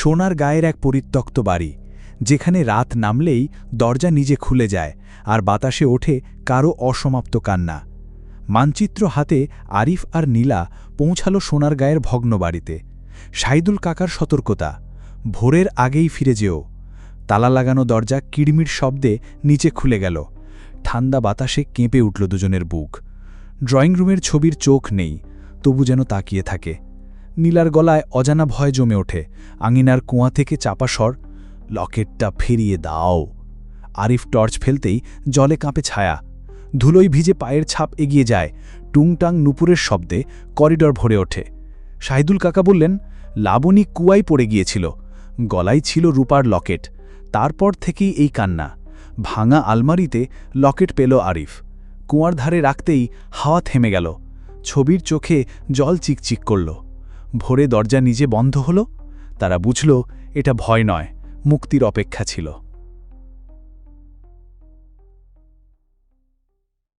সোনার গায়ের এক পরিত্যক্ত বাড়ি, যেখানে রাত নামলেই দরজা নিজে খুলে যায় আর বাতাসে ওঠে কারও অসমাপ্ত কান্না। মানচিত্র হাতে আরিফ আর নীলা পৌঁছালো সোনার গায়ের ভগ্ন বাড়িতে। সাইদুল কাকার সতর্কতা, ভোরের আগেই ফিরে যেও। তালা লাগানো দরজা কিড়মির শব্দে নিচে খুলে গেল। ঠান্ডা বাতাসে কেঁপে উঠল দুজনের বুক। ড্রয়িং রুমের ছবির চোখ নেই, তবু যেন তাকিয়ে থাকে। নীলার গলায় অজানা ভয় জমে ওঠে। আঙিনার কুয়া থেকে চাপা স্বর, লকেটটা ফিরিয়ে দাও। আরিফ টর্চ ফেলতেই জলে কাঁপে ছায়া। ধুলোই ভিজে পায়ের ছাপ এগিয়ে যায়। টুংটাং নুপুরের শব্দে করিডর ভরে ওঠে। শাহিদুল কাকা বললেন, লাবণী কুয়াই পড়ে গিয়েছিল। গলায় ছিল রূপার লকেট। তারপর থেকেই এই কান্না। ভাঙা আলমারিতে লকেট পেল আরিফ। কুয়ার ধারে রাখতেই হাওয়া থেমে গেল। ছবির চোখে জল চিকচিক করল। ভোরে দরজা নিজে বন্ধ হল তারা বুঝল এটা ভয় নয় মুক্তির অপেক্ষা ছিল।